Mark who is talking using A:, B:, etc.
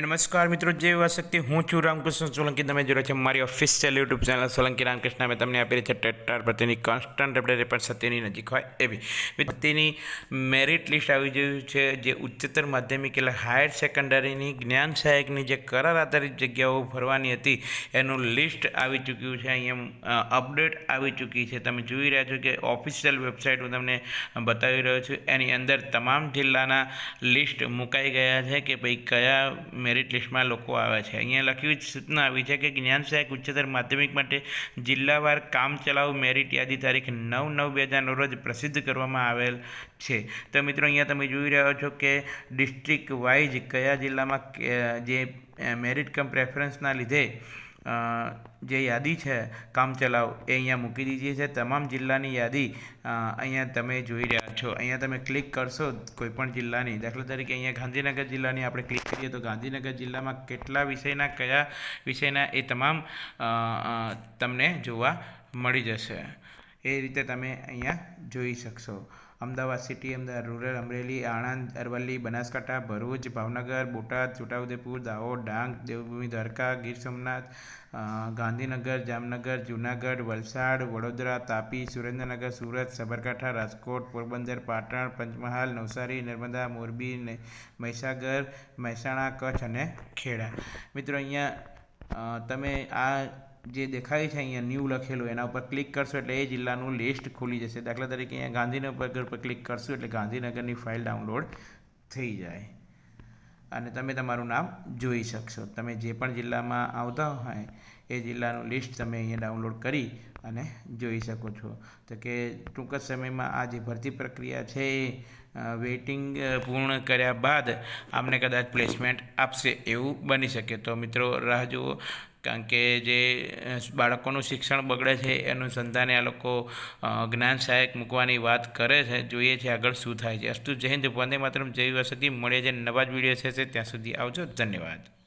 A: નમસ્કાર મિત્રો જય શક્તિ, હું છું રામકૃષ્ણ સોલંકી. તમે જોડે છે મારી official YouTube channel Solanki Ramkrishna. મેં તમને આપેલી છે ટેટર પ્રત્યેની કોન્સ્ટન્ટ અપડેટ પણ સત્યની નજીક હોય એવી. તેની મેરિટ લિસ્ટ આવી ગયું છે, જે ઉચ્ચતર માધ્યમિક એટલે હાયર સેકન્ડરીની જ્ઞાન સહાયકની જે કરાર આધારિત જગ્યાઓ ભરવાની હતી, એનું લિસ્ટ આવી ચૂક્યું છે. અહીંયા અપડેટ આવી ચૂકી છે. તમે જોઈ રહ્યા છો કે ઓફિશિયલ વેબસાઇટ હું તમને બતાવી રહ્યો છું. એની અંદર તમામ જિલ્લાના લિસ્ટ મુકાઈ ગયા છે કે ભાઈ કયા મેરિટ લિસ્ટમાં લોકો આવે છે. અહીંયા લખ્યું સૂચના આવી છે કે જ્ઞાન સહાયક ઉચ્ચતર માધ્યમિક માટે જિલ્લાવાર કામ ચલાવ મેરિટ યાદી તારીખ નવ નવ બે હજારનો રોજ પ્રસિદ્ધ કરવામાં આવેલ છે. તો મિત્રો, અહીંયા તમે જોઈ રહ્યા છો કે ડિસ્ટ્રિક્ટ વાઇઝ કયા જિલ્લામાં જે મેરિટ કમ પ્રેફરન્સના લીધે જે યાદી છે કામચલાઉ એ અહીંયા મૂકી દીધી છે. તમામ જિલ્લાની યાદી અહીંયા તમે જોઈ રહ્યા છો. અહીંયા તમે ક્લિક કરશો, કોઈપણ જિલ્લાની. દાખલા તરીકે અહીંયા ગાંધીનગર જિલ્લાની આપણે ક્લિક કરીએ તો ગાંધીનગર જિલ્લામાં કેટલા વિષયના, કયા વિષયના એ તમામ તમને જોવા મળી જશે. એ રીતે તમે અહીંયા જોઈ શકશો. અમદાવાદ સિટી, અમદાવાદ રૂરલ, અમરેલી, આણંદ, અરવલ્લી, બનાસકાંઠા, ભરૂચ, ભાવનગર, બોટાદ, છોટાઉદેપુર, દાહોદ, ડાંગ, દેવભૂમિ, દ્વારકા, ગીર સોમનાથ ગાંધીનગર, જામનગર, જૂનાગઢ, વલસાડ, વડોદરા, તાપી, સુરેન્દ્રનગર, સુરત, સાબરકાંઠા, રાજકોટ, પોરબંદર, પાટણ, પંચમહાલ, નવસારી, નર્મદા, મોરબી મહીસાગર, મહેસાણા, કચ્છ અને ખેડા. મિત્રો, અહીંયા તમે આ જે દેખાય છે અહીંયા ન્યૂ લખેલું, એના ઉપર ક્લિક કરશો એટલે એ જિલ્લાનું લિસ્ટ ખુલી જશે. દાખલા તરીકે અહીંયા ગાંધીનગર પર ક્લિક કરશો એટલે ગાંધીનગરની ફાઇલ ડાઉનલોડ થઈ જાય. અને તમે તમારું નામ જોઈ શકશો. તમે જે પણ જિલ્લામાં આવતા હોય, એ જિલ્લાનું લિસ્ટ તમે અહીંયા ડાઉનલોડ કરી અને જોઈ શકો છો. તો કે ટૂંક જ સમયમાં આ જે ભરતી પ્રક્રિયા છે એ વેઇટિંગ પૂર્ણ કર્યા બાદ, આપને કદાચ પ્લેસમેન્ટ આપશે એવું બની શકે. તો મિત્રો, રાહ જુઓ. કારણ કે જે બાળકોનું શિક્ષણ બગડે છે, એનું સંધાને આ લોકો જ્ઞાન સહાયક મૂકવાની વાત કરે છે, જોઈએ છે આગળ શું થાય છે. અસ્તુ જય હિન્દ, વંદે માતરમ, જય વસતી મળે છે નવા જ વીડિયો છે ત્યાં સુધી આવજો. ધન્યવાદ.